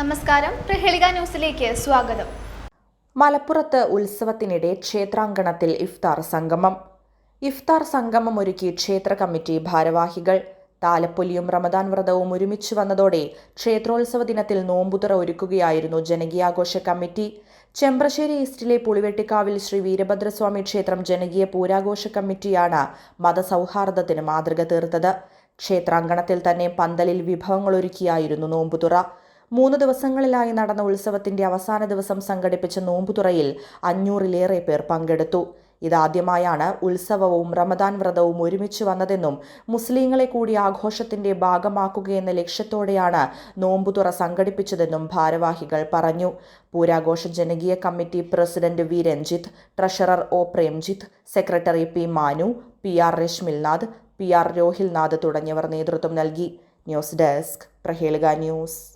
നമസ്കാരം. പ്രഹേളിക ന്യൂസിലേക്ക് സ്വാഗതം. മലപ്പുറത്ത് ഉത്സവത്തിനിടെ ക്ഷേത്രാങ്കണത്തിൽ ഇഫ്താർ സംഗമം. ഇഫ്താർ സംഗമം ഒരുക്കി ക്ഷേത്ര കമ്മിറ്റി ഭാരവാഹികൾ. താലപ്പൊലിയും റമദാൻ വ്രതവും ഒരുമിച്ച് വന്നതോടെ ക്ഷേത്രോത്സവ ദിനത്തിൽ നോമ്പുതുറ ഒരുക്കുകയായിരുന്നു ജനകീയാഘോഷ കമ്മിറ്റി. ചെമ്പ്രശ്ശേരി ഈസ്റ്റിലെ പുളിവെട്ടിക്കാവിൽ ശ്രീ വീരഭദ്രസ്വാമി ക്ഷേത്രം ജനകീയ പൂരാഘോഷ കമ്മിറ്റിയാണ് മതസൗഹാർദ്ദത്തിന് മാതൃക തീർത്തത്. ക്ഷേത്രാങ്കണത്തിൽ തന്നെ പന്തലിൽ വിഭവങ്ങളൊരുക്കിയായിരുന്നു നോമ്പുതുറ. മൂന്ന് ദിവസങ്ങളിലായി നടന്ന ഉത്സവത്തിന്റെ അവസാന ദിവസം സംഘടിപ്പിച്ച നോമ്പുതുറയിൽ അഞ്ഞൂറിലേറെ പേർ പങ്കെടുത്തു. ഇതാദ്യമായാണ് ഉത്സവവും റമദാൻ വ്രതവും ഒരുമിച്ച് വന്നതെന്നും മുസ്ലിങ്ങളെ കൂടി ആഘോഷത്തിന്റെ ഭാഗമാക്കുകയെന്ന ലക്ഷ്യത്തോടെയാണ് നോമ്പുതുറ സംഘടിപ്പിച്ചതെന്നും ഭാരവാഹികൾ പറഞ്ഞു. പൂരാഘോഷ ജനകീയ committee president V. Ranjith treasurer O. Premjith secretary P. Manu P. R. Rashmilnath P. R. Rohilnath തുടങ്ങിയവർ നേതൃത്വം നൽകി. News desk Prahelika news.